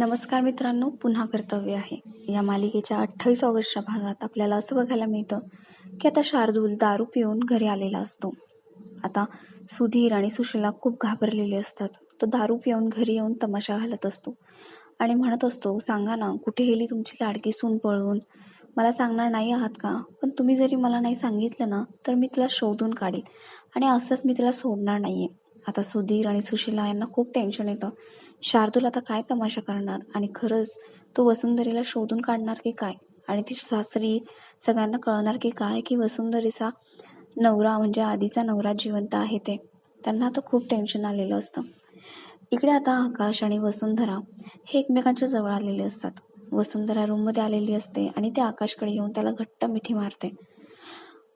नमस्कार मित्रांनो पुन्हा कर्तव्य आहे. या मालिकेच्या अठ्ठावीस ऑगस्टच्या भागात आपल्याला असं बघायला मिळतं की आता शार्दूल दारू पिऊन घरी आलेला असतो. आता सुधीर आणि सुशीला खूप घाबरलेले असतात. तो दारू पिऊन घरी येऊन तमाशा घालत असतो आणि म्हणत असतो सांगा ना कुठे गेली तुमची लाडकी सून पळवून. मला सांगणार नाही आहात का? पण तुम्ही जरी मला नाही सांगितलं ना तर मी तुला शोधून काढेल आणि असंच मी तुला सोडणार नाहीये. आता सुधीर आणि सुशीला यांना खूप टेन्शन येतं. शार्दूल आता काय तमाशा करणार? आणि खरंच तो वसुंधरीला शोधून काढणार की काय? आणि ती सासरी सगळ्यांना कळणार की काय? की वसुंधरीचा नवरा म्हणजे आधीचा नवरा जिवंत आहे ते. त्यांना आता खूप टेन्शन आलेलं असतं. इकडे आता आकाश आणि वसुंधरा हे एकमेकांच्या जवळ आलेले असतात. वसुंधरा रूममध्ये आलेली असते आणि ते आकाशकडे येऊन त्याला घट्ट मिठी मारते.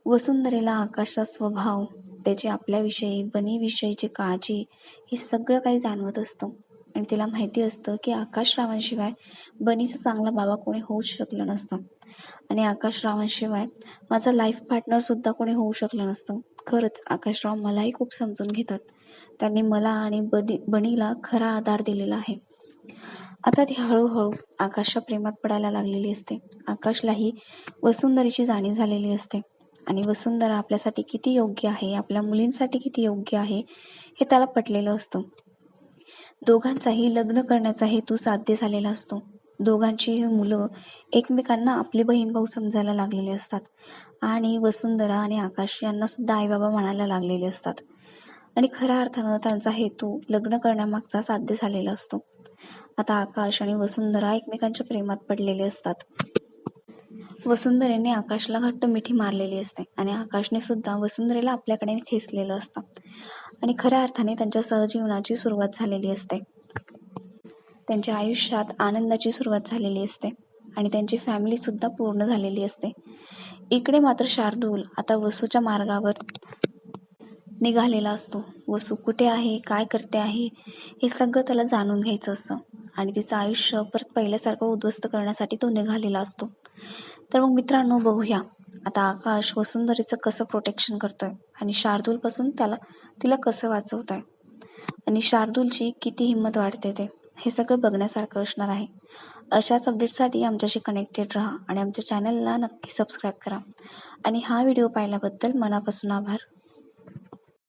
वसुंधरेला आकाशचा स्वभाव त्याची आपल्याविषयी बनीविषयीची काळजी हे सगळं काही जाणवत असतं. आणि तिला माहिती असतं की आकाशरावांशिवाय बनीचा चांगला बाबा कोणी होऊच शकलं नसतं. आणि आकाशरावांशिवाय माझा लाईफ पार्टनर सुद्धा कोणी होऊ शकलं नसतं. खरंच आकाशराव मलाही खूप समजून घेतात. त्यांनी मला आणि बदी बनीला खरा आधार दिलेला आहे. आता ती हळूहळू आकाशच्या प्रेमात पडायला लागलेली असते. आकाशलाही वसुंधरीची जाणीव झालेली असते. आणि वसुंधरा आपल्यासाठी किती योग्य आहे आपल्या मुलींसाठी किती योग्य आहे हे त्याला पटलेलं असतं. दोघांचाही लग्न करण्याचा हेतू साध्य झालेला असतो. दोघांची मुलं एकमेकांना आपले बहीण भाऊ समजायला लागलेले असतात. आणि वसुंधरा आणि आकाश यांना सुद्धा आईबाबा म्हणायला लागलेले असतात. आणि खऱ्या अर्थानं त्यांचा हेतू लग्न करण्यामागचा साध्य झालेला असतो. आता आकाश आणि वसुंधरा एकमेकांच्या प्रेमात पडलेले असतात. वसुंधरेने आकाशला घट्ट मिठी मारलेली असते आणि आकाशने सुद्धा वसुंधरेला आपल्याकडे खेचलेलं असतं. आणि खऱ्या अर्थाने त्यांच्या सहजीवनाची सुरुवात झालेली असते. त्यांच्या आयुष्यात आनंदाची सुरुवात झालेली असते आणि त्यांची फॅमिली सुद्धा पूर्ण झालेली असते. इकडे मात्र शार्दूल आता वसूच्या मार्गावर निघालेला असतो. वसू कुठे आहे? काय करते आहे? हे सगळं त्याला जाणून घ्यायचं असतं. आणि तिचं आयुष्य परत पहिल्यासारखं उद्ध्वस्त करण्यासाठी तो निघालेला असतो. तर मग मित्रांनो बघूया. आता आकाश वसुंधरेचं कसं प्रोटेक्शन करतोय आणि शार्दूलपासून त्याला तिला कसं वाचवतोय? आणि शार्दूलची किती हिंमत वाढते ते हे सगळं बघण्यासारखं असणार आहे. अशाच अपडेटसाठी आमच्याशी कनेक्टेड राहा आणि आमच्या चॅनलला नक्की सबस्क्राईब करा. आणि हा व्हिडिओ पाहिल्याबद्दल मनापासून आभार.